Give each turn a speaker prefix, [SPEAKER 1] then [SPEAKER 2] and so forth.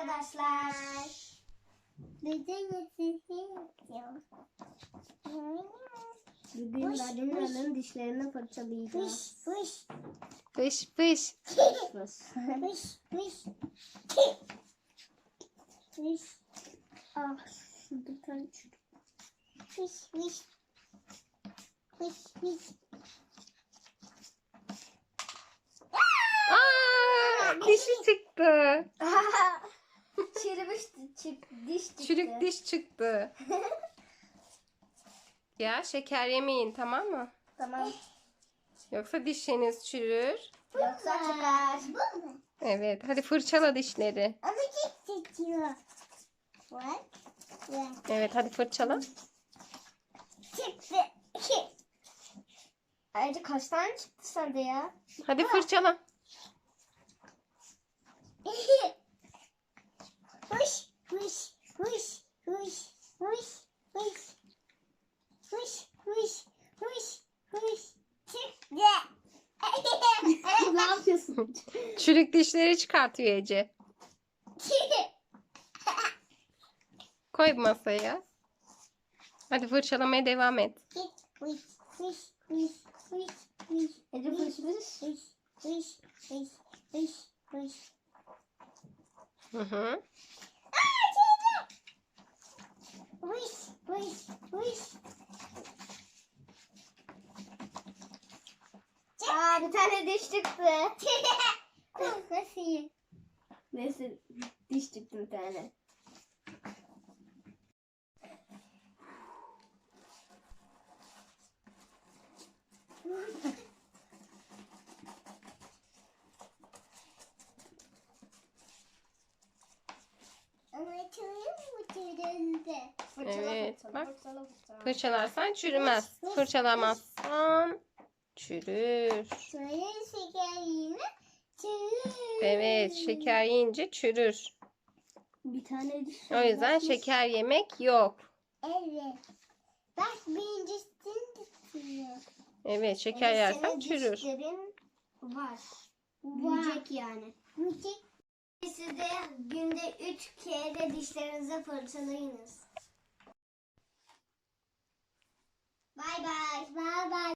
[SPEAKER 1] arkadaşlar. Bugün Larina'nın dişlerini fırçalayacağız. Fış
[SPEAKER 2] Fış
[SPEAKER 1] fış
[SPEAKER 2] fış.
[SPEAKER 1] fış fış fış. Ah şurada bir tane çürük. Fış fış fış fış.
[SPEAKER 2] Aa, dişi çıktı.
[SPEAKER 1] Çürümüş çık, diş çıktı.
[SPEAKER 2] Çürük diş çıktı. Ya şeker yemeyin tamam mı?
[SPEAKER 1] Tamam.
[SPEAKER 2] Yoksa dişiniz çürür.
[SPEAKER 1] Yoksa çıkar. Bu mu?
[SPEAKER 2] Evet hadi fırçala dişleri.
[SPEAKER 1] Ama çok. Bak. Bak.
[SPEAKER 2] Evet hadi fırçala.
[SPEAKER 1] Çıktı. Ayrıca kaç tane çıktı sende ya?
[SPEAKER 2] Hadi fırçala.
[SPEAKER 1] Huş, huş, huş, huş, huş, huş, huş, huş, huş, çıktı. ne yapıyorsun?
[SPEAKER 2] Çürük dişleri çıkartıyor Ece. Koy masaya. Hadi fırçalamaya devam et.
[SPEAKER 1] Ece huş.
[SPEAKER 2] Hı hı.
[SPEAKER 1] Huş, huş, huş. Aa bir tane diş çıktı. Nasıl? Neyse diş çıktı bir tane. Ama çürüyor mu çüründü?
[SPEAKER 2] Evet, bak. Fırçalarsan çürümez. Fırçalamazsan çürür.
[SPEAKER 1] Şöyle şeker yine çürür.
[SPEAKER 2] Evet şeker yiyince çürür.
[SPEAKER 1] Bir tane diş.
[SPEAKER 2] O yüzden şeker yemek yok.
[SPEAKER 1] Evet. Bak birincisini tutuyor.
[SPEAKER 2] Evet şeker yersen çürür.
[SPEAKER 1] Dişlerin var. Büyüyecek yani. Büyüyecek. De günde üç kere dişlerinizi fırçalayınız. Bay bay. Bay bay.